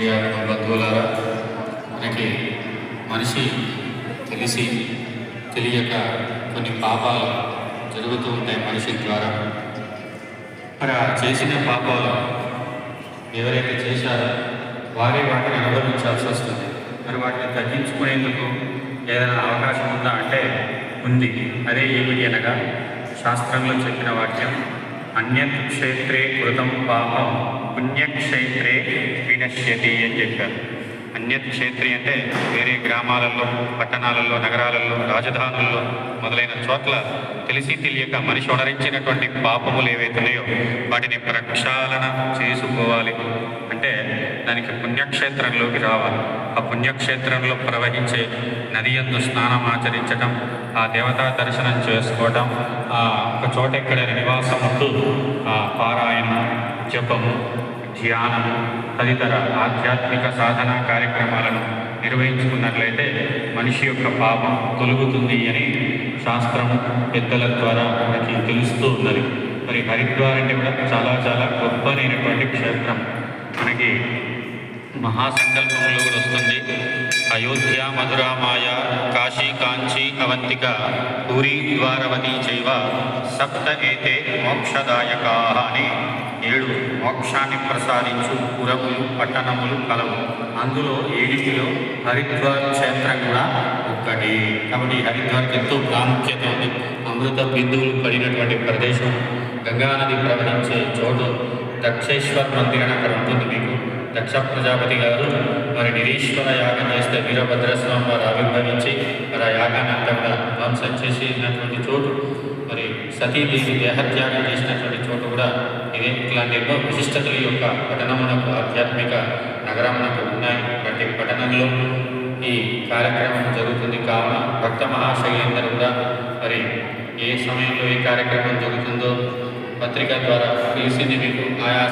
ప్రియ బంధువులారా మనకి మనిషి తెలిసి తెలియక కొన్ని పాపాలు జరుగుతూ ఉంటాయి మనిషి ద్వారా. మరి ఆ చేసిన పాపాలు ఎవరైతే చేశారో వారే వాటిని అనుభవించాల్సి వస్తుంది. మరి వాటిని తగ్గించుకునేందుకు ఏదైనా అవకాశం ఉందా అంటే ఉంది. అదే ఏమిటి అనగా శాస్త్రంలో చెప్పిన వాక్యం అన్యక్షేత్రే కృతం పాపం పుణ్యక్షేత్రే వినశ్యతి అని చెప్పారు. అన్యత్ క్షేత్రి అంటే వేరే గ్రామాలలో పట్టణాలలో నగరాలలో రాజధానుల్లో మొదలైన చోట్ల తెలిసి తెలియక మనిషి ఉడరించినటువంటి పాపములు ఏవైతున్నాయో వాటిని ప్రక్షాళన చేసుకోవాలి. అంటే దానికి పుణ్యక్షేత్రంలోకి రావాలి. ఆ పుణ్యక్షేత్రంలో ప్రవహించే నది యందు స్నానం ఆచరించటం ఆ దేవతా దర్శనం చేసుకోవటం ఆ ఒక చోట ఎక్కడ నివాసం ఉంటూ ఆ పారాయణం జపము ధ్యానము తదితర ఆధ్యాత్మిక సాధన కార్యక్రమాలను నిర్వహించుకున్నట్లయితే మనిషి యొక్క పాపం తొలుగుతుంది అని శాస్త్రము పెద్దల ద్వారా మనకి తెలుస్తూ ఉన్నది. మరి హరిద్వార్ అంటే కూడా చాలా చాలా గొప్పనైనటువంటి క్షేత్రం. మనకి మహాసంకల్పంలో కూడా వస్తుంది. అయోధ్య మధురామాయ కాశీ కాంచీ అవంతిక పూరి ద్వారవతి చైవ సప్త ఏతే మోక్షదాయకా అని ఏడు మోక్షాన్ని ప్రసాదించు పురములు పట్టణములు కలవు. అందులో ఏడిటిలో హరిద్వార్ క్షేత్రం కూడా ఒక్కటి. కాబట్టి ఈ హరిద్వార్కి ఎంతో ప్రాముఖ్యత ఉంది. అమృత బిందువులు పడినటువంటి ప్రదేశం. గంగానది ప్రవహించే చోటు దక్షేశ్వర్ మందిరం అక్కడ ఉంటుంది మీకు. దక్ష ప్రజాపతి గారు మరి నిరీశ్వర యాగం చేస్తే వీరభద్రస్వామి వారు ఆవిర్భవించి మరి ఆ యాగాన్ని అంతంగా ధ్వంసం చేసినటువంటి చోటు. మరి సతీదేవి దేహత్యాగం చేసినటువంటి చోటు కూడా ఇదే ఇట్లాంటి ఎన్నో విశిష్టతల యొక్క పట్టణమునకు ఆధ్యాత్మిక నగరమునకు ఉన్నాయి. ప్రతి పట్టణంలో ఈ కార్యక్రమం జరుగుతుంది. కావున భక్త మహాశైలందరూ కూడా మరి ఏ సమయంలో ఏ కార్యక్రమం జరుగుతుందో పత్రిక ద్వారా తెలిసింది మీకు. ఆయా